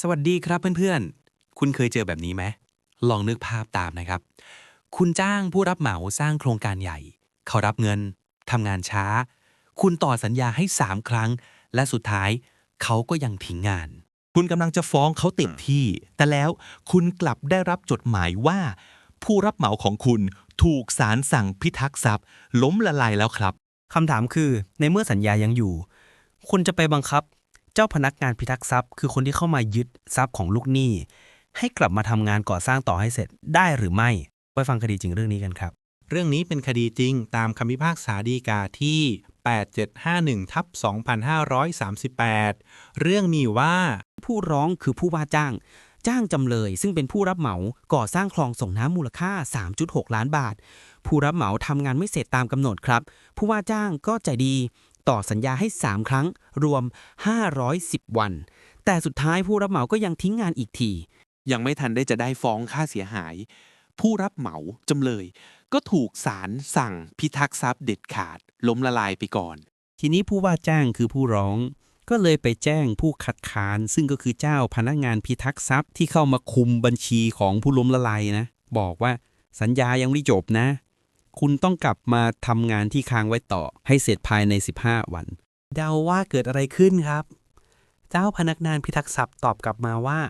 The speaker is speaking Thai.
สวัสดีครับเพื่อนๆ คุณเคยเจอแบบนี้ไหม ลองนึกภาพตามนะครับ คุณจ้างผู้รับเหมาสร้างโครงการใหญ่ เขารับเงิน ทำงานช้า คุณต่อสัญญาให้ 3 ครั้ง และสุดท้ายเขาก็ยังทิ้งงาน คุณกำลังจะฟ้องเขาเต็มที่ แต่แล้วคุณกลับได้รับจดหมายว่า ผู้รับเหมาของคุณถูกศาลสั่งพิทักษ์ทรัพย์ ล้มละลายแล้วครับ คำถามคือในเมื่อสัญญายังอยู่ คุณจะไปบังคับ เจ้าพนักงานพิทักษ์ทรัพย์ คือคนที่เข้ามายึดทรัพย์ของลูกหนี้ ให้กลับมาทำงานก่อสร้างต่อให้เสร็จได้หรือไม่ ไปฟังคดีจริงเรื่องนี้กันครับ เรื่องนี้เป็นคดีจริงตามคำพิพากษาฎีกาที่ 8751ทับ2538 เรื่องมีว่า ผู้ร้องคือผู้ว่าจ้าง จ้างจำเลย ซึ่งเป็นผู้รับเหมาก่อสร้างคลองส่งน้ำมูลค่า 3.6 ล้านบาทผู้รับเหมาทำงานไม่เสร็จตามกำหนดครับ ผู้ว่าจ้างก็ใจดี ต่อสัญญาให้ 3 ครั้ง รวม 510 วัน แต่สุดท้ายผู้รับเหมาก็ยังทิ้งงานอีกที ยังไม่ทันได้จะได้ฟ้องค่าเสียหาย ผู้รับเหมาจำเลย ก็ถูกศาลสั่งพิทักษ์ทรัพย์เด็ดขาด ล้มละลายไปก่อน ทีนี้ผู้ว่าจ้างคือผู้ร้องก็เลยไปแจ้งผู้คัดค้าน ซึ่งก็คือเจ้าพนักงานพิทักษ์ทรัพย์ที่เข้ามาคุมบัญชีของผู้ล้มละลายนะ บอกว่าสัญญายังไม่จบนะ คุณต้องกลับมาทำงานที่ค้างไว้ต่อ ให้เสร็จภายใน 15 วัน เดาว่าเกิดอะไรขึ้นครับ เจ้าพนักงานพิทักษ์ทรัพย์ตอบกลับมาว่า